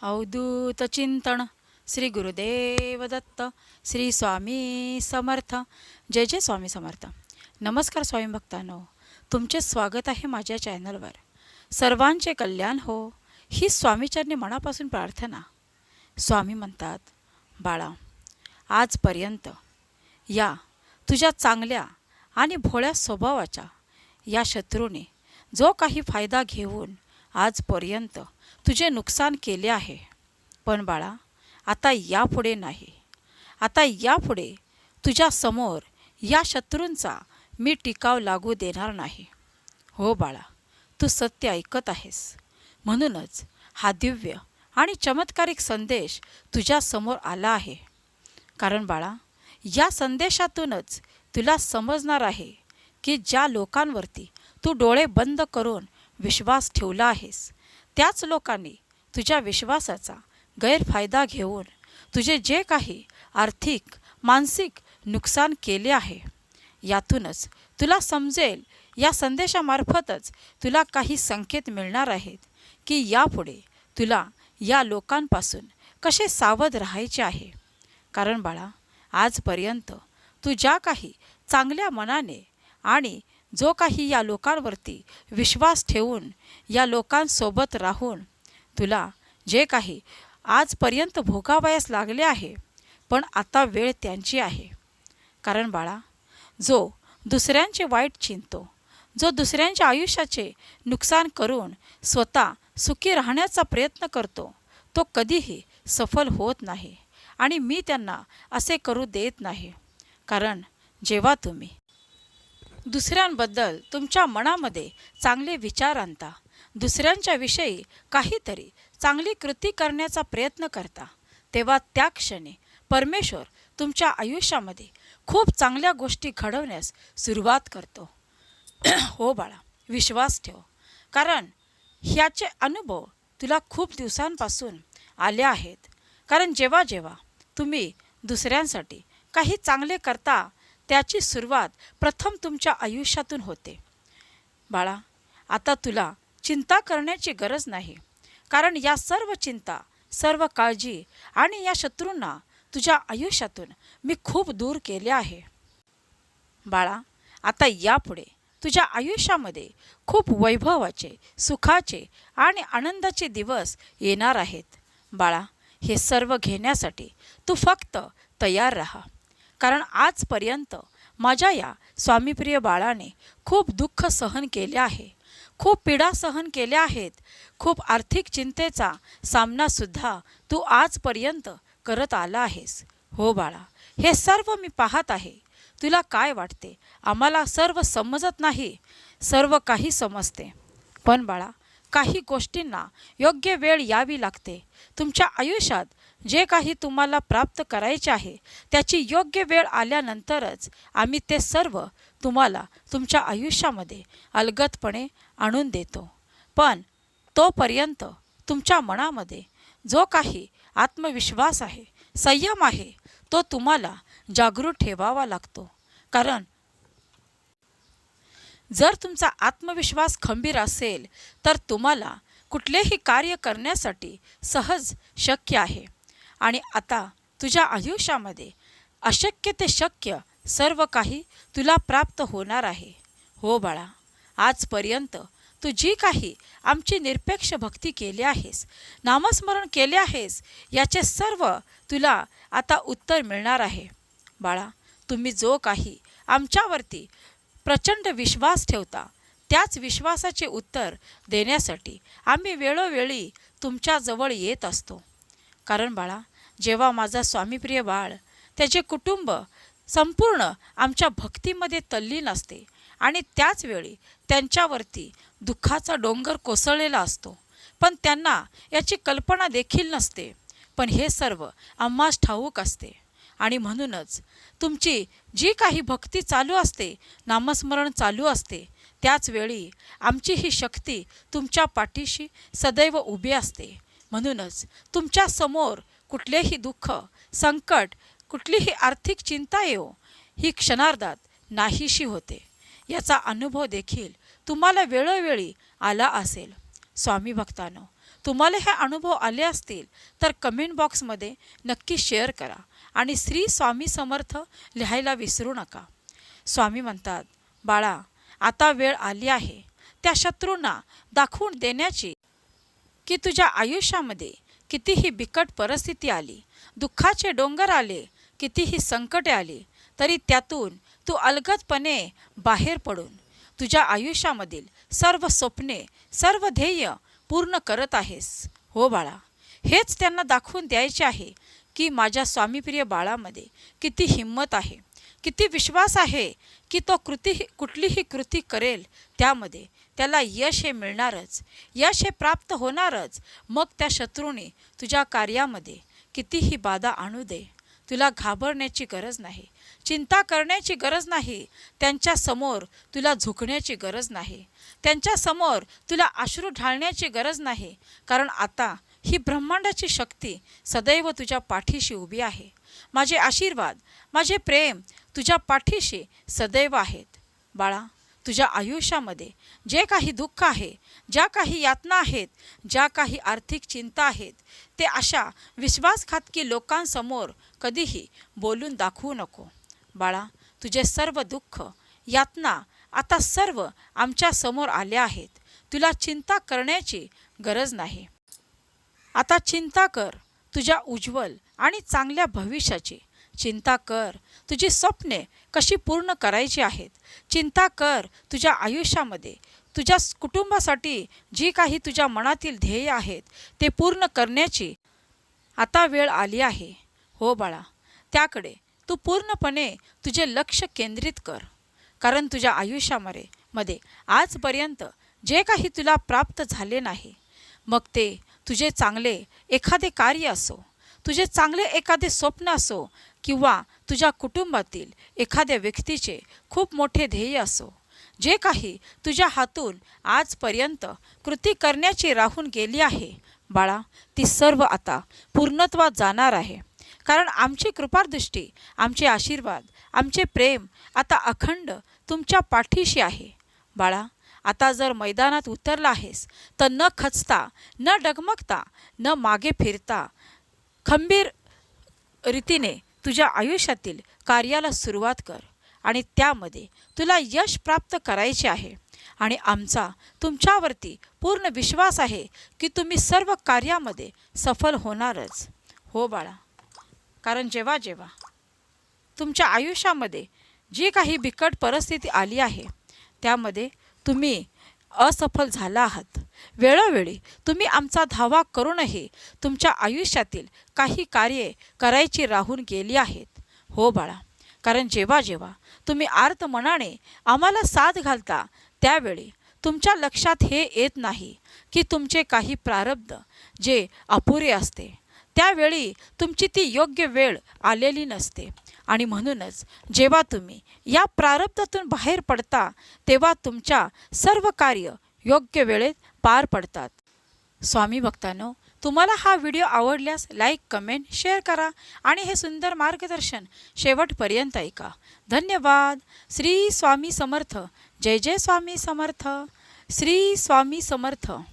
अवधूत चिंतन श्री गुरुदेव दत्त श्री स्वामी समर्थ जय जय स्वामी समर्थ नमस्कार स्वामी भक्तांनो तुमचे स्वागत आहे माझ्या चॅनलवर सर्वांचे कल्याण हो ही स्वामीचरणी मनापासून प्रार्थना स्वामी म्हणतात बाळा आजपर्यंत या तुझ्या चांगल्या आणि भोळ्या स्वभावाच्या या शत्रूने जो काही फायदा घेऊन आजपर्यंत तुझे नुकसान केले आहे. पण बाळा आता यापुढे नाही. आता यापुढे तुझ्यासमोर या शत्रूंचा मी टिकाव लागू देणार नाही. हो बाळा तू सत्य ऐकत आहेस. म्हणूनच हा दिव्य आणि चमत्कारिक संदेश तुझ्यासमोर आला आहे. कारण बाळा या संदेशातूनच तुला समजणार आहे की ज्या लोकांवरती तू डोळे बंद करून विश्वास ठेवला आहेस. त्याच लोकांनी तुझ्या विश्वासाचा गैरफायदा घेऊन तुझे जे काही आर्थिक मानसिक नुकसान केले आहे यातूनच तुला समजेल या संदेशामार्फतच तुला काही संकेत मिळणार आहेत की यापुढे तुला या लोकांपासून कसे सावध राहायचे आहे. कारण बाळा आजपर्यंत तू ज्या काही चांगल्या मनाने आणि जो काही या लोकांवरती विश्वास ठेवून या लोकांसोबत राहून तुला जे काही आजपर्यंत भोगावयास लागले आहे पण आता वेळ त्यांची आहे. कारण बाळा जो दुसऱ्यांचे वाईट चिंतो जो दुसऱ्यांच्या आयुष्याचे नुकसान करून स्वतः सुखी राहण्याचा प्रयत्न करतो तो कधीही सफल होत नाही आणि मी त्यांना असे करू देत नाही. कारण जेव्हा तुम्ही दुसऱ्यांबद्दल तुमच्या मनामध्ये चांगले विचार आणता. दुसऱ्यांच्या विषयी काहीतरी चांगली कृती करण्याचा प्रयत्न करता. तेव्हा त्या क्षणी परमेश्वर तुमच्या आयुष्यामध्ये खूप चांगल्या गोष्टी घडवण्यास सुरुवात करतो. हो बाळा विश्वास ठेव. कारण ह्याचे अनुभव तुला खूप दिवसांपासून आले आहेत. कारण जेव्हा जेव्हा तुम्ही दुसऱ्यांसाठी काही चांगले करता त्याची सुरुवात प्रथम तुमच्या आयुष्यातून होते. बाळा आता तुला चिंता करण्याची गरज नाही. कारण या सर्व चिंता सर्व काळजी आणि या शत्रूंना तुझ्या आयुष्यातून मी खूप दूर केले आहे. बाळा आता यापुढे तुझ्या आयुष्यामध्ये खूप वैभवाचे सुखाचे आणि आनंदाचे दिवस येणार आहेत. बाळा हे सर्व घेण्यासाठी तू फक्त तयार राहा. कारण आजपर्यंत माझ्या या स्वामीप्रिय बाळाने खूप दुःख सहन केले आहे. खूप पीडा सहन केल्या आहेत. खूप आर्थिक चिंतेचा सामनासुद्धा तू आजपर्यंत करत आला आहेस. हो बाळा हे सर्व मी पाहत आहे. तुला काय वाटते? आम्हाला सर्व समजत नाही. सर्व काही समजते. पण बाळा काही गोष्टींना योग्य वेळ यावी लागते. तुमच्या आयुष्यात जे काही तुम्हाला प्राप्त करायचे आहे त्याची योग्य वेळ आल्यानंतरच आम्ही ते सर्व तुम्हाला तुमच्या आयुष्यामध्ये अलगतपणे आणून देतो. पण तोपर्यंत तुमच्या मनामध्ये जो काही आत्मविश्वास आहे संयम आहे तो तुम्हाला जागृत ठेवावा लागतो. कारण जर तुमचा आत्मविश्वास खंबीर असेल तर तुम्हाला कुठलेही कार्य करण्यासाठी सहज शक्य आहे. आणि आता तुझ्या आयुष्यामध्ये अशक्य ते शक्य सर्व काही तुला प्राप्त होणार आहे. हो बाळा आजपर्यंत तू जी काही आमची निरपेक्ष भक्ती केली आहेस नामस्मरण केले आहेस याचे सर्व तुला आता उत्तर मिळणार आहे. बाळा तुम्ही जो काही आमच्यावरती प्रचंड विश्वास ठेवता. त्याच विश्वासाचे उत्तर देण्यासाठी आम्ही वेळोवेळी तुमच्याजवळ येत असतो. कारण बाळा जेव्हा माझा स्वामीप्रिय बाळ त्याचे कुटुंब संपूर्ण आमच्या भक्तीमध्ये तल्लीन असते आणि त्याचवेळी त्यांच्यावरती दुःखाचा डोंगर कोसळलेला असतो. पण त्यांना याची कल्पना देखील नसते. पण हे सर्व आम्हास ठाऊक असते. आणि म्हणूनच तुमची जी काही भक्ती चालू असते नामस्मरण चालू असते त्याचवेळी आमची ही शक्ती तुमच्या पाठीशी सदैव उभी असते. म्हणूनच तुमच्यासमोर कुठलेही दुःख संकट कुठलीही आर्थिक चिंता येऊ ही क्षणार्धात नाहीशी होते. याचा अनुभव देखील तुम्हाला वेळोवेळी आला असेल. स्वामी भक्तांनो तुम्हाला हे अनुभव आले असतील तर कमेंट बॉक्समध्ये नक्की शेअर करा. आणि श्री स्वामी समर्थ लिहायला विसरू नका. स्वामी म्हणतात बाळा आता वेळ आली आहे. त्या शत्रूंना दाखवून देण्याची की तुझ्या आयुष्यामध्ये कितीही बिकट परिस्थिती आली दुःखाचे डोंगर आले कितीही संकटे आली तरी त्यातून तू अलगदपणे बाहेर पडून तुझ्या आयुष्यामधील सर्व स्वप्ने सर्व ध्येय पूर्ण करत आहेस. हो बाळा हेच त्यांना दाखवून द्यायचे आहे की माझ्या स्वामीप्रिय बाळामध्ये किती हिंमत आहे किती विश्वास आहे की तो कृती कुठलीही कृती करेल त्यामध्ये त्याला यश हे मिळणारच यश हे प्राप्त होणारच. मग त्या शत्रूने तुझ्या कार्यामध्ये कितीही बाधा आणू दे. तुला घाबरण्याची गरज नाही चिंता करण्याची गरज नाही त्यांच्यासमोर तुला झुकण्याची गरज नाही त्यांच्यासमोर तुला अश्रू ढाळण्याची गरज नाही. कारण आता ही ब्रह्मांडाची शक्ती सदैव तुझ्या पाठीशी उभी आहे. माझे आशीर्वाद माझे प्रेम तुझ्या पाठीशी सदैव आहेत. बाळा तुझ्या आयुष्यामध्ये जे काही दुःख आहे ज्या काही यातना आहेत ज्या काही आर्थिक चिंता आहेत ते अशा विश्वासघातकी लोकांसमोर कधीही बोलून दाखवू नको. बाळा तुझे सर्व दुःख यातना आता सर्व आमच्यासमोर आल्या आले आहेत. तुला चिंता करण्याची गरज नाही. आता चिंता कर तुझ्या उज्ज्वल आणि चांगल्या भविष्याची. चिंता कर तुझी स्वप्ने कशी पूर्ण करायची आहेत. चिंता कर तुझ्या आयुष्यामध्ये. तुझ्या कुटुंबासाठी जी काही तुझ्या मनातील ध्येय आहेत ते पूर्ण करण्याची आता वेळ आली आहे. हो बाळा त्याकडे तू पूर्णपणे तुझे लक्ष केंद्रित कर. कारण तुझ्या आयुष्यामध्ये मध्ये आजपर्यंत जे काही तुला प्राप्त झाले नाही मग ते तुझे चांगले एखादे कार्य असो तुझे चांगले एखादे स्वप्न असो किंवा तुझ्या कुटुंबातील एखाद्या व्यक्तीचे खूप मोठे ध्येय असो जे काही तुझ्या हातून आजपर्यंत कृती करण्याची राहून गेली आहे बाळा ती सर्व आता पूर्णत्वात जाणार आहे. कारण आमची कृपादृष्टी आमचे आशीर्वाद आमचे प्रेम आता अखंड तुमच्या पाठीशी आहे. बाळा आता जर मैदानात उतरला आहेस तर न खचता न डगमगता न मागे फिरता खंबीर रीतीने तुझ्या आयुष्यातील कार्याला सुरुवात कर आणि त्यामध्ये तुला यश प्राप्त करायचे आहे. आणि आमचा तुमच्यावरती पूर्ण विश्वास आहे की तुम्ही सर्व कार्यामध्ये सफल होणारच. हो बाळा. कारण जेव्हा जेव्हा तुमच्या आयुष्यामध्ये जी काही बिकट परिस्थिती आली आहे त्यामध्ये तुम्ही असफल झाला आहात. वेळोवेळी तुम्ही आमचा धावा करूनही तुमच्या आयुष्यातील काही कार्ये करायची राहून गेली आहेत. हो बाळा कारण जेव्हा जेव्हा तुम्ही आर्त मनाने आम्हाला साथ घालता त्यावेळी तुमच्या लक्षात हे येत नाही की तुमचे काही प्रारब्ध जे अपुरे असते त्यावेळी तुमची ती योग्य वेळ आलेली नसते. आणि म्हणूनच जेव्हा तुम्ही या प्रारब्धातून बाहेर पडता तेव्हा तुमच्या सर्व कार्य योग्य वेळेत पार पडतात. स्वामी भक्तांनो तुम्हाला हा व्हिडिओ आवडल्यास लाईक कमेंट शेअर करा आणि हे सुंदर मार्गदर्शन शेवटपर्यंत ऐका. धन्यवाद. श्री स्वामी समर्थ. जय जय स्वामी समर्थ. श्री स्वामी समर्थ.